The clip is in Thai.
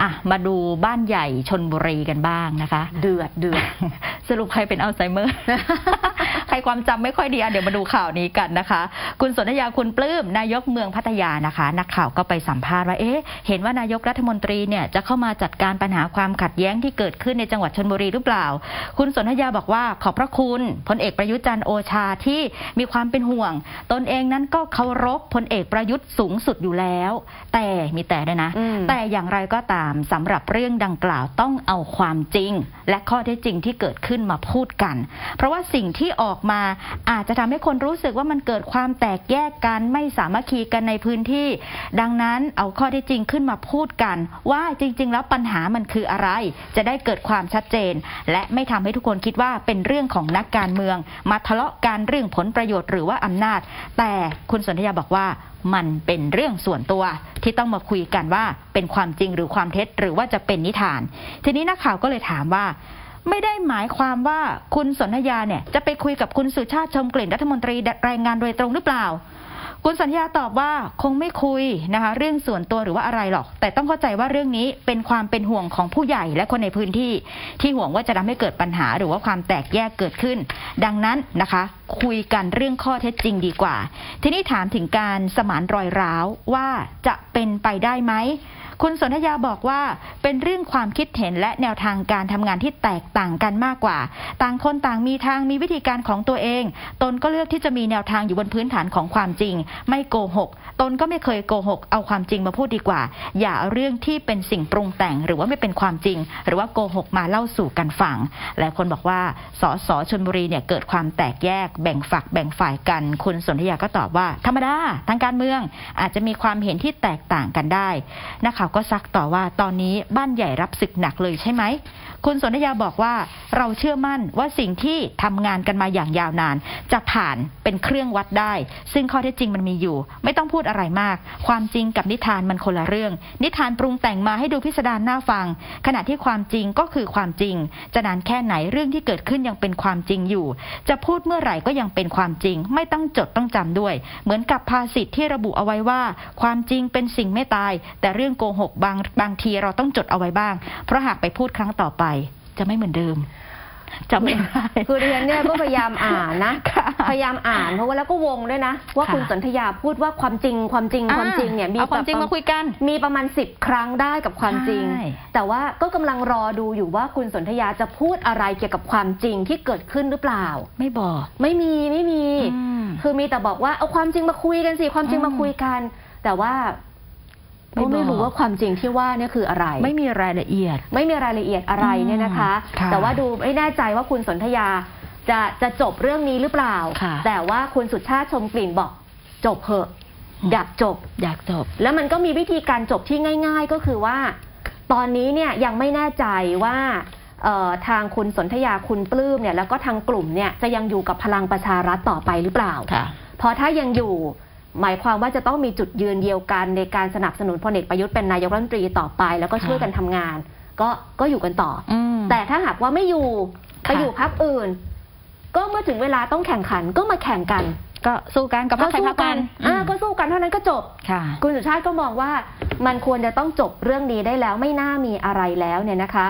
อะมาดูบ้านใหญ่ชนบุรีกันบ้างนะคะ เดือดเดือดสรุปใครเป็นอัลไซเมอร์ ใครความจำไม่ค่อยดีอะเดี๋ยวมาดูข่าวนี้กันนะคะ คุณสนธยาคุณปลื้มนายกเมืองพัทยานะคะ นักข่าวก็ไปสัมภาษณ์ว่าเอ๊ะเห็นว่านายกรัฐมนตรีเนี่ยจะเข้ามาจัดการปัญหาความขัดแย้งที่เกิดขึ้นในจังหวัดชนบุรีหรือเปล่า คุณสนธยาบอกว่าขอบพระคุณพลเอกประยุทธ์จันทร์โอชาที่มีความเป็นห่วง ตนเองนั้นก็เคารพพลเอกประยุทธ์สูงสุดอยู่แล้ว แต่มีแต่ด้วยนะอืมแต่อย่างไรก็ตามสำหรับเรื่องดังกล่าวต้องเอาความจริง และข้อเท็จจริงที่เกิดขึ้นมาพูดกัน เพราะว่าสิ่งที่ออกมาอาจจะทำให้คนรู้สึกว่ามันเกิดความแตกแยกกันไม่สามัคคีกันในพื้นที่ ดังนั้นเอาข้อเท็จจริงขึ้นมาพูดกัน ว่าจริง ๆ แล้วปัญหามันคืออะไร จะได้เกิดความชัดเจน และไม่ทำให้ทุกคนคิดว่าเป็นเรื่องของนักการเมือง มาทะเลาะกันเรื่องผลประโยชน์หรือว่าอำนาจ แต่คุณสนธยาบอกว่ามันเป็นเรื่องส่วนตัว ที่ต้องมาคุยกันว่าเป็นความจริงหรือความเท็จหรือว่าจะเป็นนิทาน ทีนี้นักข่าวก็เลยถามว่า ไม่ได้หมายความว่าคุณสนธยาเนี่ยจะไปคุยกับคุณสุชาติชมกลิ่นรัฐมนตรีแรงงานโดยตรงหรือเปล่า คุณสัญญาตอบว่าคงไม่คุยนะคะ เรื่องส่วนตัวหรือว่าอะไรหรอก แต่ต้องเข้าใจว่าเรื่องนี้เป็นความเป็นห่วงของผู้ใหญ่และคนในพื้นที่ ที่ห่วงว่าจะทำให้เกิดปัญหาหรือว่าความแตกแยกเกิดขึ้น ดังนั้นนะคะ คุยกันเรื่องข้อเท็จจริงดีกว่า ทีนี้ถามถึงการสมานรอยร้าวว่าจะเป็นไปได้ไหม คุณสนธยาบอกว่าเป็นเรื่องความคิดเห็นและแนวทางการทำงานที่แตกต่างกันมากกว่า ต่างคนต่างมีทางมีวิธีการของตัวเอง ตนก็เลือกที่จะมีแนวทางอยู่บนพื้นฐานของความจริง ไม่โกหก ตนก็ไม่เคยโกหก เอาความจริงมาพูดดีกว่า อย่าเอาเรื่องที่เป็นสิ่งปรุงแต่ง หรือว่าไม่เป็นความจริง หรือว่าโกหกมาเล่าสู่กันฟังหลายคนบอกว่าสสชนบุรีเนี่ยเกิดความแตกแยกแบ่งฝักแบ่งฝ่ายกัน คุณสนธยาก็ตอบว่า ธรรมดาทางการเมืองอาจจะมีความเห็นที่แตกต่างกันได้นักข่าวก็ซักต่อว่าตอนนี้บ้านใหญ่รับศึกหนักเลยใช่ไหม คุณสนธยาบอกว่าเราเชื่อมั่นว่าสิ่งที่ทำงานกันมาอย่างยาวนาน จะผ่านเป็นเครื่องวัดได้ ซึ่งข้อเท็จจริงมันมีอยู่ ไม่ต้องพูดอะไรมาก ความจริงกับนิทานมันคนละเรื่อง นิทานปรุงแต่งมาให้ดูพิสดารน่าฟัง ขณะที่ความจริงก็คือความจริง จะนานแค่ไหนเรื่องที่เกิดขึ้นยังเป็นความจริงอยู่ จะพูดเมื่อไหร่ก็ยังเป็นความจริง ไม่ต้องจดต้องจำด้วย เหมือนกับภาษิตที่ระบุเอาไว้ว่า ความจริงเป็นสิ่งไม่ตาย แต่เรื่องโกหกบางบางทีเราต้องจดเอาไว้บ้าง เพราะหากไปพูดครั้งต่อไป จะไม่เหมือนเดิมจำไม่ได้คือเรียนเนี่ยก็พยายามอ่านนะค่ะพยายามอ่านเพราะว่าแล้วก็วงด้วยนะ ว่าค่ะคุณสนธยาพูดว่าความจริงความจริงความจริงเนี่ยมีเอาความจริงแบบมาคุยกัน มีประมาณ10ครั้งได้กับความจริงใช่แต่ว่าก็กำลังรอดูอยู่ว่าคุณสนธยาจะพูดอะไรเกี่ยวกับความจริงที่เกิดขึ้นหรือเปล่า ไม่บอก ไม่มีไม่มีอืมคือมีแต่บอกว่าเอาความจริงมาคุยกันสิความจริงอืมมาคุยกัน แต่ว่า ไม่ก็ไม่บอกรู้ว่าความจริงที่ว่าเนี่ยคืออะไร ไม่มีรายละเอียด ไม่มีรายละเอียดอะไรเนี่ยนะคะอืมค่ะแต่ว่าดูไม่แน่ใจว่าคุณสนธยาจะจะจบเรื่องนี้หรือเปล่าค่ะแต่ว่าคุณสุชาติชมกลิ่นบอกจบเหอะอยากจบอยากจบ แล้วมันก็มีวิธีการจบที่ง่าย ๆ ก็คือว่า ตอนนี้เนี่ยยังไม่แน่ใจว่าเอ่อทางคุณสนธยาคุณปลื้มเนี่ยแล้วก็ทางกลุ่มเนี่ยจะยังอยู่กับพลังประชารัฐต่อไปหรือเปล่าค่ะเพราะถ้ายังอยู่ หมายความว่าจะต้องมีจุดยืนเดียวกันในการสนับสนุนพลเอกประยุทธ์เป็นนายกรัฐมนตรีต่อไป แล้วก็ช่วยกันทำงาน ก็ก็อยู่กันต่อออืมแต่ถ้าหากว่าไม่อยู่ไปค่ะอยู่พักอื่น ก็เมื่อถึงเวลาต้องแข่งขันก็มาแข่งกัน ก็สู้กันกับพรรคไทยสู้พักกันอ่าก็สู้กันเท่านั้นก็จบค่ะคุณสุชาติก็มองว่ามันควรจะต้องจบเรื่องนี้ได้แล้วไม่น่ามีอะไรแล้วเนี่ยนะคะ